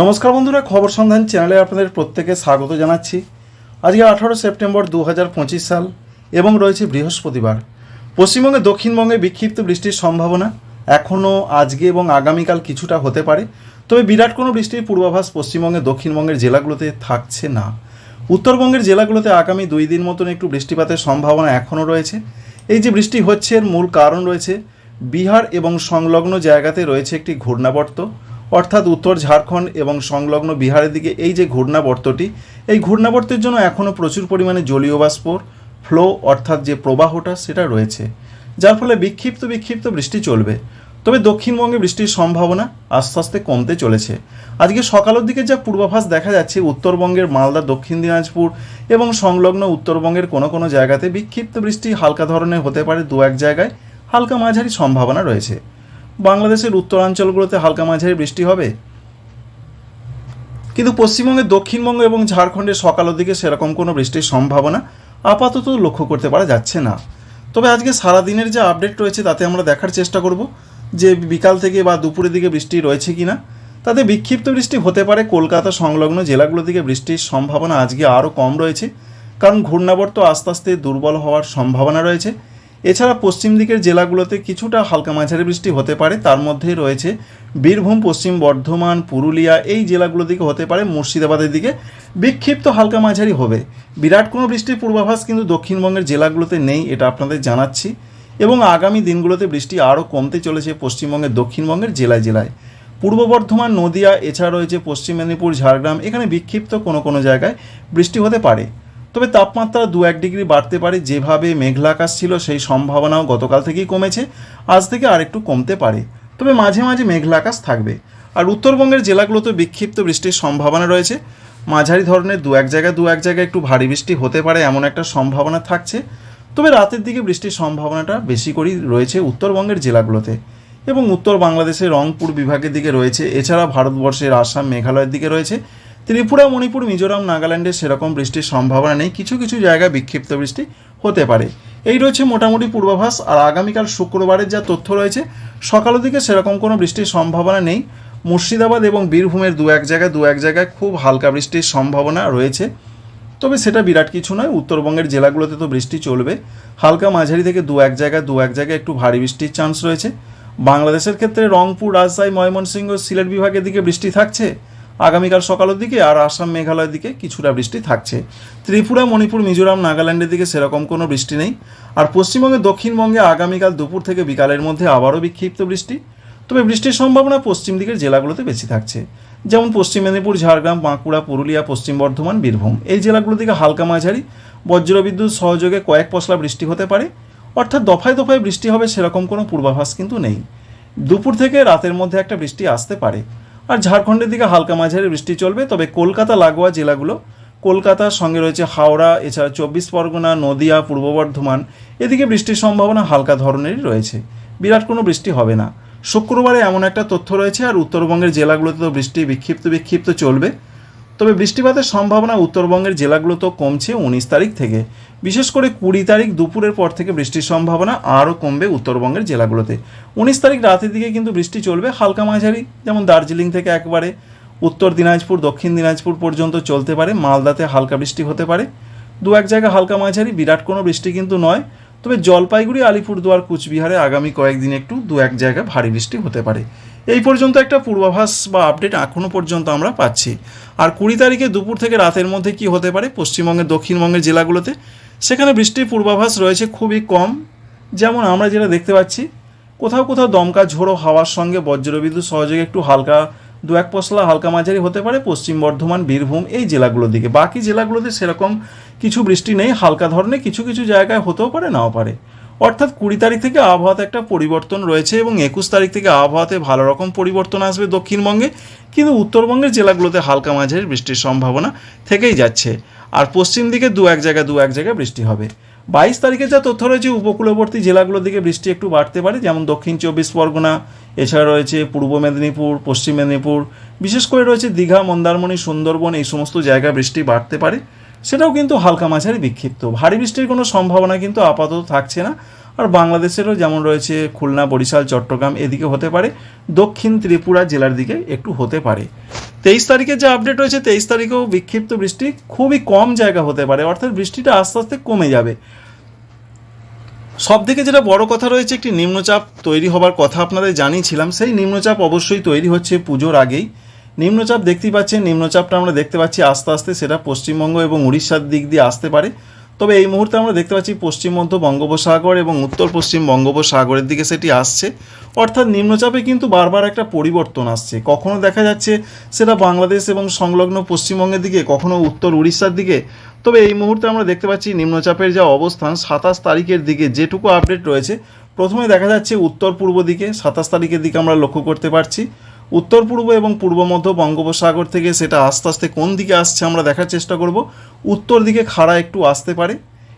নমস্কার বন্ধুরা, খবর সন্ধান চ্যানেলে আপনাদের প্রত্যেকে স্বাগত জানাচ্ছি। আজকে আঠারো সেপ্টেম্বর দু হাজার পঁচিশ সাল এবং রয়েছে বৃহস্পতিবার। পশ্চিমবঙ্গে, দক্ষিণবঙ্গে বিক্ষিপ্ত বৃষ্টির সম্ভাবনা এখনও আজকে এবং আগামীকাল কিছুটা হতে পারে। তবে বিরাট কোনো বৃষ্টির পূর্বাভাস পশ্চিমবঙ্গের দক্ষিণবঙ্গের জেলাগুলোতে থাকছে না। উত্তরবঙ্গের জেলাগুলোতে আগামী দুই দিন মতন একটু বৃষ্টিপাতের সম্ভাবনা এখনও রয়েছে। এই যে বৃষ্টি হচ্ছে, এর মূল কারণ রয়েছে বিহার এবং সংলগ্ন জায়গাতে রয়েছে একটি ঘূর্ণাবর্ত। অর্থাৎ উত্তর ঝাড়খণ্ড এবং সংলগ্ন বিহারের দিকে এই যে ঘূর্ণাবর্তটি, এই ঘূর্ণাবর্তের জন্য এখনও প্রচুর পরিমাণে জলীয় বাষ্পর ফ্লো অর্থাৎ যে প্রবাহটা সেটা রয়েছে, যার ফলে বিক্ষিপ্ত বিক্ষিপ্ত বৃষ্টি চলবে। তবে দক্ষিণবঙ্গে বৃষ্টির সম্ভাবনা আস্তে আস্তে কমতে চলেছে। আজকে সকালের দিকে যা পূর্বাভাস দেখা যাচ্ছে, উত্তরবঙ্গের মালদা, দক্ষিণ দিনাজপুর এবং সংলগ্ন উত্তরবঙ্গের কোনো কোনো জায়গাতে বিক্ষিপ্ত বৃষ্টি হালকা ধরনের হতে পারে দু এক জায়গায়, হালকা মাঝারি সম্ভাবনা রয়েছে। বাংলাদেশের উত্তরাঞ্চলগুলোতে হালকা মাঝারি বৃষ্টি হবে? কিন্তু পশ্চিমবঙ্গের দক্ষিণবঙ্গ এবং ঝাড়খণ্ডের সকালের দিকে সেরকম কোনো বৃষ্টির সম্ভাবনা আপাতত লক্ষ্য করতে পারা যাচ্ছে না। তবে আজকে সারা দিনের যে আপডেট রয়েছে তাতে আমরা দেখার চেষ্টা করব যে বিকাল থেকে বা দুপুরের দিকে বৃষ্টি রয়েছে কি না তাতে বিক্ষিপ্ত বৃষ্টি হতে পারে কলকাতা সংলগ্ন জেলাগুলো থেকে বৃষ্টির সম্ভাবনা আজকে আরও কম রয়েছে। কারণ ঘূর্ণাবর্ত আস্তে আস্তে দুর্বল হওয়ার সম্ভাবনা রয়েছে। এছাড়া পশ্চিম দিকের জেলাগুলোতে কিছুটা হালকা মাঝারি বৃষ্টি হতে পারে, তার মধ্যে রয়েছে বীরভূম, পশ্চিম বর্ধমান, পুরুলিয়া, এই জেলাগুলো দিকে হতে পারে মুর্শিদাবাদের দিকে। বিক্ষিপ্ত হালকা মাঝারি হবে। বিরাট কোনো বৃষ্টির পূর্বাভাস কিন্তু দক্ষিণবঙ্গের জেলাগুলোতে নেই, এটা আপনাদের জানাচ্ছি। এবং আগামী দিনগুলোতে বৃষ্টি আরও কমতে চলেছে পশ্চিমবঙ্গের দক্ষিণবঙ্গের জেলায় জেলায়। পূর্ব বর্ধমান, নদিয়া, এছাড়া রয়েছে পশ্চিম মেদিনীপুর, ঝাড়গ্রাম, এখানে বিক্ষিপ্ত কোনো কোনো জায়গায় বৃষ্টি হতে পারে। তবে তাপমাত্রা দু এক ডিগ্রি বাড়তে পারে যেভাবে মেঘলা আকাশ ছিল, সেই সম্ভাবনাও গতকাল থেকেই কমেছে। আজ থেকে আরেকটু কমতে পারে। তবে মাঝে মাঝে মেঘলা আকাশ থাকবে। আর উত্তরবঙ্গের জেলাগুলোতে বিক্ষিপ্ত বৃষ্টির সম্ভাবনা রয়েছে। মাঝারি ধরনের দু এক জায়গায় দু এক জায়গায় একটু ভারী বৃষ্টি হতে পারে এমন একটা সম্ভাবনা থাকছে। তবে রাতের দিকে বৃষ্টির সম্ভাবনাটা বেশি করেই রয়েছে উত্তরবঙ্গের জেলাগুলোতে। এবং উত্তর বাংলাদেশের রংপুর বিভাগের দিকে রয়েছে। এছাড়া ভারতবর্ষের আসাম, মেঘালয়ের দিকে রয়েছে। ত্রিপুরা, মণিপুর, মিজোরাম, নাগাল্যান্ডে সেরকম বৃষ্টির সম্ভাবনা নেই। কিছু কিছু জায়গায় বিক্ষিপ্ত বৃষ্টি হতে পারে। এই রয়েছে মোটামুটি পূর্বাভাস, আর আগামীকাল শুক্রবারের যা তথ্য রয়েছে, সকালের দিকে সেরকম কোনো বৃষ্টির সম্ভাবনা নেই। মুর্শিদাবাদ এবং বীরভূমের দু এক জায়গায়, দু এক জায়গায় খুব হালকা বৃষ্টির সম্ভাবনা রয়েছে। তবে সেটা বিরাট কিছু নয়, উত্তরবঙ্গের জেলাগুলোতে তো বৃষ্টি চলবে। হালকা মাঝারি থেকে দু এক জায়গায়, দু এক জায়গায় একটু ভারী বৃষ্টির চান্স রয়েছে। বাংলাদেশের ক্ষেত্রে রংপুর, রাজশাহী, ময়মনসিংহ, সিলেট বিভাগের দিকে বৃষ্টি থাকছে। আগামীকাল সকালের দিকে আর আসাম মেঘালয়ের দিকে কিছুটা বৃষ্টি থাকছে। ত্রিপুরা, মণিপুর, মিজোরাম, নাগাল্যান্ডের দিকে সেরকম কোনো বৃষ্টি নেই। আর পশ্চিমবঙ্গে দক্ষিণবঙ্গে আগামীকাল দুপুর থেকে বিকালের মধ্যে আবারও বিক্ষিপ্ত বৃষ্টি। তবে বৃষ্টির সম্ভাবনা পশ্চিম দিকের জেলাগুলোতে বেশি থাকছে। যেমন পশ্চিম মেদিনীপুর, ঝাড়গ্রাম, বাঁকুড়া, পুরুলিয়া, পশ্চিম বর্ধমান, বীরভূম। এই জেলাগুলো থেকে হালকা মাঝারি। বজ্রবিদ্যুৎ সহযোগে কয়েক পশলা বৃষ্টি হতে পারে। অর্থাৎ দফায় দফায় বৃষ্টি হবে সেরকম কোনো পূর্বাভাস কিন্তু নেই। দুপুর থেকে রাতের মধ্যে একটা বৃষ্টি আসতে পারে। আর ঝাড়খণ্ডের দিকে হালকা মাঝারি বৃষ্টি চলবে, তবে কলকাতা, লাগোয়া জেলাগুলো, কলকাতার সঙ্গে রয়েছে হাওড়া, এছাড়া চব্বিশ পরগনা, নদিয়া, পূর্ব বর্ধমান, এদিকে বৃষ্টির সম্ভাবনা হালকা ধরনেরই রয়েছে। বিরাট কোনো বৃষ্টি হবে না। শুক্রবারে এমন একটা তথ্য রয়েছে, আর উত্তরবঙ্গের জেলাগুলোতে তো বৃষ্টি বিক্ষিপ্ত বিক্ষিপ্ত চলবে। তবে বৃষ্টিপাতের সম্ভাবনা উত্তরবঙ্গের জেলাগুলো তো কমছে উনিশ তারিখ থেকে। বিশেষ করে কুড়ি তারিখ দুপুরের পর থেকে বৃষ্টির সম্ভাবনা আরও কমবে উত্তরবঙ্গের জেলাগুলোতে। উনিশ তারিখ রাতের দিকে কিন্তু বৃষ্টি চলবে হালকা মাঝারি, যেমন দার্জিলিং থেকে একবারে। উত্তর দিনাজপুর, দক্ষিণ দিনাজপুর পর্যন্ত চলতে পারে, মালদাতে হালকা বৃষ্টি হতে পারে। দু এক জায়গায় হালকা মাঝারি, বিরাট কোনো বৃষ্টি কিন্তু নয়। তবে জলপাইগুড়ি, আলিপুরদুয়ার, কুচবিহারে আগামী কয়েকদিন একটু দু এক জায়গায় ভারী বৃষ্টি হতে পারে। এই পর্যন্ত একটা পূর্বাভাস বা আপডেট এখনও পর্যন্ত আমরা পাচ্ছি। আর কুড়ি তারিখে দুপুর থেকে রাতের মধ্যে কি হতে পারে পশ্চিমবঙ্গের, দক্ষিণবঙ্গের জেলাগুলোতে? সেখানে বৃষ্টির পূর্বাভাস রয়েছে খুবই কম। যেমন আমরা যেটা দেখতে পাচ্ছি, কোথাও কোথাও দমকা ঝোড়ো হাওয়ার সঙ্গে বজ্রবিদ্যুৎ সহযোগে একটু হালকা দু এক পশলা হালকা মাঝারি হতে পারে পশ্চিম বর্ধমান, বীরভূম এই জেলাগুলোর দিকে। বাকি জেলাগুলোতে সেরকম কিছু বৃষ্টি নেই, হালকা ধরনের কিছু কিছু জায়গায় হতেও পারে, নাও পারে। অর্থাৎ কুড়ি তারিখ থেকে আবহাওয়াতে একটা পরিবর্তন রয়েছে এবং একুশ তারিখ থেকে আবহাওয়াতে ভালো রকম পরিবর্তন আসবে দক্ষিণবঙ্গে। কিন্তু উত্তরবঙ্গের জেলাগুলোতে হালকা মাঝের বৃষ্টির সম্ভাবনা থেকেই যাচ্ছে। আর পশ্চিম দিকে দু এক জায়গায় দু এক জায়গায় বৃষ্টি হবে। বাইশ তারিখে যা তথ্য রয়েছে, উপকূলবর্তী জেলাগুলোর দিকে বৃষ্টি একটু বাড়তে পারে, যেমন দক্ষিণ চব্বিশ পরগনা, এছাড়া রয়েছে পূর্ব মেদিনীপুর, পশ্চিম মেদিনীপুর। বিশেষ করে রয়েছে দীঘা, মন্দারমণি, সুন্দরবন, এই সমস্ত জায়গায় বৃষ্টি বাড়তে পারে। সেটাও কিন্তু হালকা মাঝারি বিক্ষিপ্ত। ভারী বৃষ্টির কোনো সম্ভাবনা কিন্তু আপাতত থাকছে না। আর বাংলাদেশেরও যেমন রয়েছে খুলনা, বরিশাল, চট্টগ্রাম এদিকে হতে পারে। দক্ষিণ ত্রিপুরা জেলার দিকে একটু হতে পারে। তেইশ তারিখে যে আপডেট রয়েছে, তেইশ তারিখেও বিক্ষিপ্ত বৃষ্টি খুবই কম জায়গা হতে পারে। অর্থাৎ বৃষ্টিটা আস্তে আস্তে কমে যাবে। সব থেকে যেটা বড় কথা রয়েছে, একটি নিম্নচাপ তৈরি হবার কথা আপনাদের জানিয়েছিলাম। সেই নিম্নচাপ অবশ্যই তৈরি হচ্ছে পুজোর আগেই। নিম্নচাপ দেখতেই পাচ্ছেন, নিম্নচাপটা আমরা দেখতে পাচ্ছি আস্তে আস্তে সেটা পশ্চিমবঙ্গ এবং উড়িষ্যার দিক দিয়ে আসতে পারে। তবে এই মুহূর্তে আমরা দেখতে পাচ্ছি পশ্চিম মধ্য বঙ্গোপসাগর এবং উত্তর পশ্চিম বঙ্গোপসাগরের দিকে সেটি আসছে। অর্থাৎ নিম্নচাপে কিন্তু বারবার একটা পরিবর্তন আসছে। কখনো দেখা যাচ্ছে সেটা বাংলাদেশ এবং সংলগ্ন পশ্চিমবঙ্গের দিকে, কখনো উত্তর উড়িষ্যার দিকে। তবে এই মুহূর্তে আমরা দেখতে পাচ্ছি নিম্নচাপের যা অবস্থান, সাতাশ তারিখের দিকে যেটুকু আপডেট রয়েছে, প্রথমে দেখা যাচ্ছে উত্তর পূর্ব দিকে, সাতাশ তারিখের দিকে আমরা লক্ষ্য করতে পারছি। উত্তর পূর্ব এবং পূর্ব মধ্য বঙ্গোপসাগর থেকে সেটা আস্তে আস্তে কোন দিকে আসছে আমরা দেখার চেষ্টা করব। উত্তর দিকে খাড়া একটু আসতে পারে।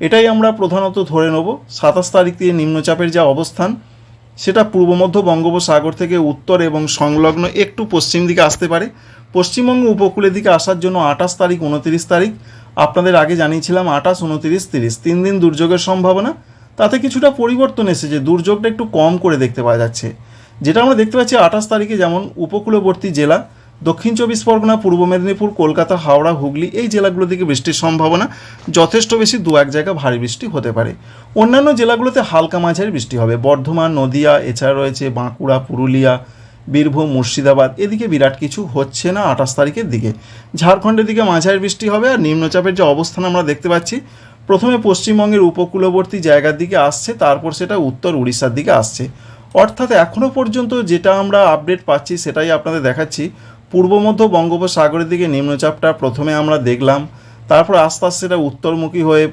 এটাই আমরা প্রধানত ধরে নেব। সাতাশ তারিখ দিয়ে নিম্নচাপের যা অবস্থান, সেটা পূর্ব মধ্য বঙ্গোপসাগর থেকে উত্তর এবং সংলগ্ন একটু পশ্চিম দিকে আসতে পারে। পশ্চিমবঙ্গ উপকূলের দিকে আসার জন্য আঠাশ তারিখ, উনতিরিশ তারিখ, আপনাদের আগে জানিয়েছিলাম আঠাশ, উনতিরিশ, তিরিশ। তিন দিন দুর্যোগের সম্ভাবনা, তাতে কিছুটা পরিবর্তন এসেছে। দুর্যোগটা একটু কম করে দেখতে পাওয়া যাচ্ছে। যেটা আমরা দেখতে পাচ্ছি আঠাশ তারিখে যেমন উপকূলবর্তী জেলা, দক্ষিণ চব্বিশ পরগনা, পূর্ব মেদিনীপুর, কলকাতা, হাওড়া, হুগলি এই জেলাগুলো থেকে বৃষ্টির সম্ভাবনা যথেষ্ট বেশি, দু এক জায়গা ভারী বৃষ্টি হতে পারে। অন্যান্য জেলাগুলোতে হালকা মাঝারি বৃষ্টি হবে। বর্ধমান, নদিয়া, এছাড়া রয়েছে বাঁকুড়া, পুরুলিয়া, বীরভূম, মুর্শিদাবাদ, এদিকে বিরাট কিছু হচ্ছে না আঠাশ তারিখের দিকে। ঝাড়খণ্ডের দিকে মাঝারি বৃষ্টি হবে আর নিম্নচাপের যে অবস্থান আমরা দেখতে পাচ্ছি, প্রথমে পশ্চিমবঙ্গের উপকূলবর্তী জায়গার দিকে আসছে, তারপর সেটা উত্তর উড়িষ্যার দিকে আসছে। অর্থাৎ এখনও পর্যন্ত যেটা আমরা আপডেট পাচ্ছি সেটাই আপনাদের দেখাচ্ছি। পূর্ব, মধ্য বঙ্গোপসাগরের দিকে নিম্নচাপটা প্রথমে আমরা দেখলাম। তারপর আস্তে আস্তে সেটা উত্তরমুখী হয়ে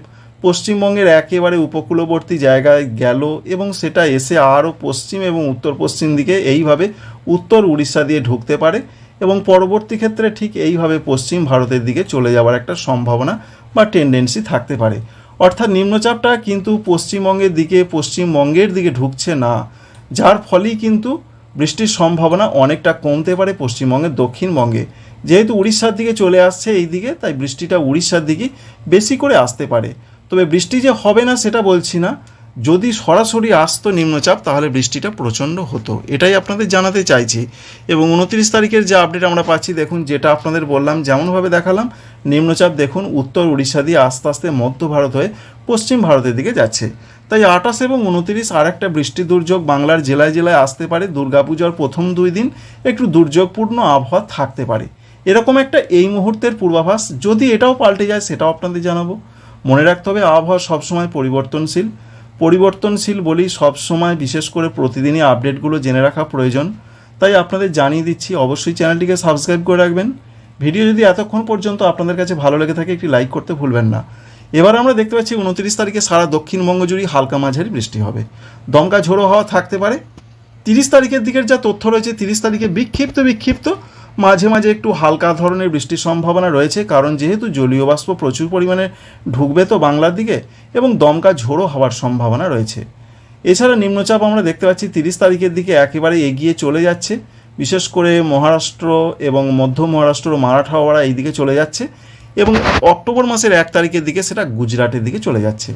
পশ্চিমবঙ্গের একেবারে উপকূলবর্তী জায়গায় গেল এবং সেটা এসে আরও পশ্চিম এবং উত্তর পশ্চিম দিকে এইভাবে উত্তর উড়িষ্যা দিয়ে ঢুকতে পারে এবং পরবর্তী ক্ষেত্রে ঠিক এইভাবে পশ্চিম ভারতের দিকে চলে যাওয়ার একটা সম্ভাবনা বা টেন্ডেন্সি থাকতে পারে। অর্থাৎ নিম্নচাপটা কিন্তু পশ্চিমবঙ্গের দিকে পশ্চিমবঙ্গের দিকে ঢুকছে না। যার ফলেই কিন্তু বৃষ্টির সম্ভাবনা অনেকটা কমতে পারে পশ্চিমবঙ্গের দক্ষিণবঙ্গে। যেহেতু উড়িষ্যার দিকে চলে আসছে এই দিকে, তাই বৃষ্টিটা উড়িষ্যার দিকে বেশি করে আসতে পারে। তবে বৃষ্টি যে হবে না সেটা বলছি না। যদি সরাসরি আসতো নিম্নচাপ, তাহলে বৃষ্টিটা প্রচণ্ড হতো। এটাই আপনাদের জানাতে চাইছি। এবং উনত্রিশ তারিখের যে আপডেট আমরা পাচ্ছি, দেখুন, যেটা আপনাদের বললাম, যেমনভাবে দেখালাম, নিম্নচাপ দেখুন, উত্তর উড়িষ্যা দিয়ে আস্তে আস্তে মধ্য ভারত হয়ে পশ্চিম ভারতের দিকে যাচ্ছে। তাই আঠাশ এবং উনতিরিশ আর একটা বৃষ্টি দুর্যোগ বাংলার জেলায় জেলায় আসতে পারে। দুর্গাপূজার প্রথম দুই দিন একটু দুর্যোগপূর্ণ আবহাওয়া থাকতে পারে। এরকম একটা এই মুহূর্তের পূর্বাভাস, যদি এটাও পাল্টে যায় সেটাও আপনাদের জানাব। মনে রাখতে হবে, আবহাওয়া সবসময় পরিবর্তনশীল। পরিবর্তনশীল বলেই সবসময়, বিশেষ করে প্রতিদিনই আপডেটগুলো জেনে রাখা প্রয়োজন। তাই আপনাদের জানিয়ে দিচ্ছি, অবশ্যই চ্যানেলটিকে সাবস্ক্রাইব করে রাখবেন। ভিডিও যদি এতক্ষণ পর্যন্ত আপনাদের কাছে ভালো লেগে থাকে, একটি লাইক করতে ভুলবেন না। এবার আমরা দেখতে পাচ্ছি উনত্রিশ তারিখে সারা দক্ষিণবঙ্গ জুড়ে হালকা মাঝারি বৃষ্টি হবে। দমকা ঝোড়ো হওয়া থাকতে পারে। তিরিশ তারিখের দিকের যা তথ্য রয়েছে, তিরিশ তারিখে বিক্ষিপ্ত বিক্ষিপ্ত, মাঝে মাঝে একটু হালকা ধরনের বৃষ্টির সম্ভাবনা রয়েছে, কারণ যেহেতু জলীয় বাষ্প প্রচুর পরিমাণে ঢুকবে তো বাংলার দিকে এবং দমকা ঝোড়ো হওয়ার সম্ভাবনা রয়েছে। এছাড়া নিম্নচাপ আমরা দেখতে পাচ্ছি, তিরিশ তারিখের দিকে একেবারে এগিয়ে চলে যাচ্ছে। বিশেষ করে মহারাষ্ট্র এবং মধ্য মহারাষ্ট্র মারাঠাওয়াড়া এই দিকে চলে যাচ্ছে। এবং অক্টোবর মাসের এক তারিখের দিকে সেটা গুজরাটের দিকে চলে যাচ্ছে।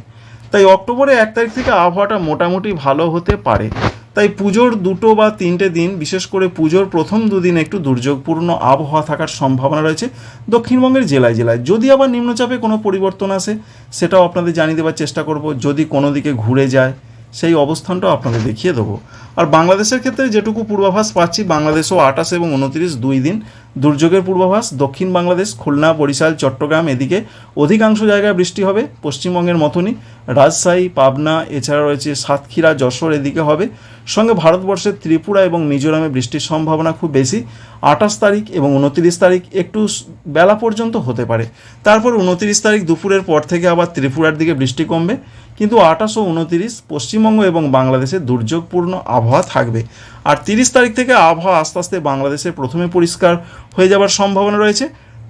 তাই অক্টোবরে এক তারিখ থেকে আবহাওয়াটা মোটামুটি ভালো হতে পারে। তাই পুজোর দুটো বা তিনটে দিন, বিশেষ করে পুজোর প্রথম দুদিন একটু দুর্যোগপূর্ণ আবহাওয়া থাকার সম্ভাবনা রয়েছে দক্ষিণবঙ্গের জেলায় জেলায়। যদি আবার নিম্নচাপে কোনো পরিবর্তন আসে, সেটাও আপনাদের জানিয়ে দেওয়ার চেষ্টা করব। যদি কোনো দিকে ঘুরে যায় সেই অবস্থানটাও আপনাদের দেখিয়ে দেবো। আর বাংলাদেশের ক্ষেত্রে যেটুকু পূর্বাভাস পাচ্ছি বাংলাদেশও আঠাশ এবং উনত্রিশ দুই দিন দুর্যোগের পূর্বাভাস, দক্ষিণ বাংলাদেশ, খুলনা, বরিশাল, চট্টগ্রাম এদিকে অধিকাংশ জায়গায় বৃষ্টি হবে, পশ্চিমবঙ্গের মতনই রাজশাহী, পাবনা, এছাড়া রয়েছে সাতক্ষীরা, যশোর এদিকে হবে। সঙ্গে ভারতবর্ষের ত্রিপুরা এবং মিজোরামে বৃষ্টির সম্ভাবনা খুব বেশি। আঠাশ তারিখ এবং উনত্রিশ তারিখ একটু বেলা পর্যন্ত হতে পারে। তারপর উনত্রিশ তারিখ দুপুরের পর থেকে আবার ত্রিপুরার দিকে বৃষ্টি কমবে। কিন্তু আঠাশো উনতিরিশ পশ্চিমবঙ্গ এবং বাংলাদেশে দুর্যোগপূর্ণ আবহাওয়া থাকবে। আর তিরিশ তারিখ থেকে আবহাওয়া আস্তে আস্তে বাংলাদেশে প্রথমে পরিষ্কার হয়ে যাওয়ার সম্ভাবনা রয়েছে।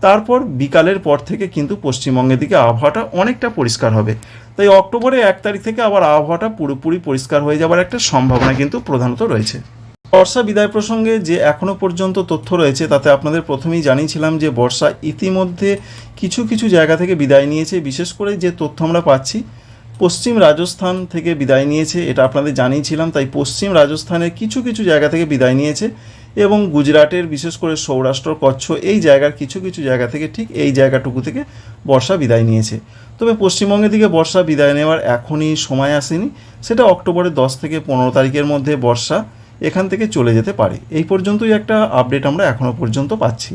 তারপর বিকালের পর থেকে কিন্তু পশ্চিমবঙ্গের দিকে আবহাওয়াটা অনেকটা পরিষ্কার হবে। তাই অক্টোবরে এক তারিখ থেকে আবার আবহাওয়াটা পুরোপুরি পরিষ্কার হয়ে যাওয়ার একটা সম্ভাবনা কিন্তু প্রধানত রয়েছে। বর্ষা বিদায় প্রসঙ্গে যে এখনও পর্যন্ত তথ্য রয়েছে, তাতে আপনাদের প্রথমেই জানিয়েছিলাম যে বর্ষা ইতিমধ্যে কিছু কিছু জায়গা থেকে বিদায় নিয়েছে। বিশেষ করে যে তথ্য আমরা পাচ্ছি পশ্চিম রাজস্থান থেকে বিদায় নিয়েছে, এটা আপনাদের জানিয়েছিলাম, তাই পশ্চিম রাজস্থানের কিছু কিছু জায়গা থেকে বিদায় নিয়েছে এবং গুজরাটের, বিশেষ করে সৌরাষ্ট্র, কচ্ছ, এই জায়গার কিছু কিছু জায়গা থেকে ঠিক এই জায়গাটুকু থেকে বর্ষা বিদায় নিয়েছে। তবে পশ্চিমবঙ্গের দিকে বর্ষা বিদায় নেওয়ার এখনই সময় আসেনি, সেটা অক্টোবরের দশ থেকে পনেরো তারিখের মধ্যে বর্ষা এখান থেকে চলে যেতে পারে। এই পর্যন্তই একটা আপডেট আমরা এখনও পর্যন্ত পাচ্ছি।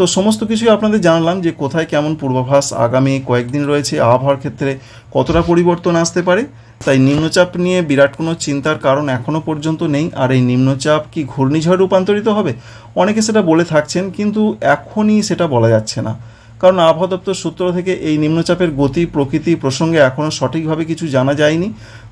তো সমস্ত কিছুই আপনাদের জানালাম যে কোথায় কেমন পূর্বাভাস আগামী কয়েকদিন রয়েছে, আবহাওয়ার ক্ষেত্রে কতটা পরিবর্তন আসতে পারে, তাই নিম্নচাপ নিয়ে বিরাট কোনো চিন্তার কারণ এখনও পর্যন্ত নেই। আর এই নিম্নচাপ কি ঘূর্ণিঝড়ে রূপান্তরিত হবে? অনেকে সেটা বলে থাকছেন, কিন্তু এখনই সেটা বলা যাচ্ছে না। কারণ আবহাওয়া দপ্তর সূত্র থেকে এই নিম্নচাপের গতি প্রকৃতি প্রসঙ্গে এখনও সঠিকভাবে কিছু জানা যায়নি।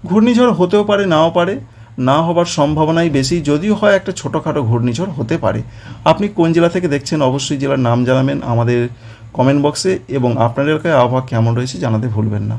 ঘূর্ণিঝড় হতেও পারে, নাও পারে। না হবার সম্ভাবনাই বেশি, যদিও হয় একটা ছোটোখাটো ঘূর্ণিঝড় হতে পারে। আপনি কোন জেলা থেকে দেখছেন অবশ্যই জেলার নাম জানাবেন আমাদের কমেন্ট বক্সে এবং আপনার এলাকায় আবহাওয়া কেমন রয়েছে জানাতে ভুলবেন না।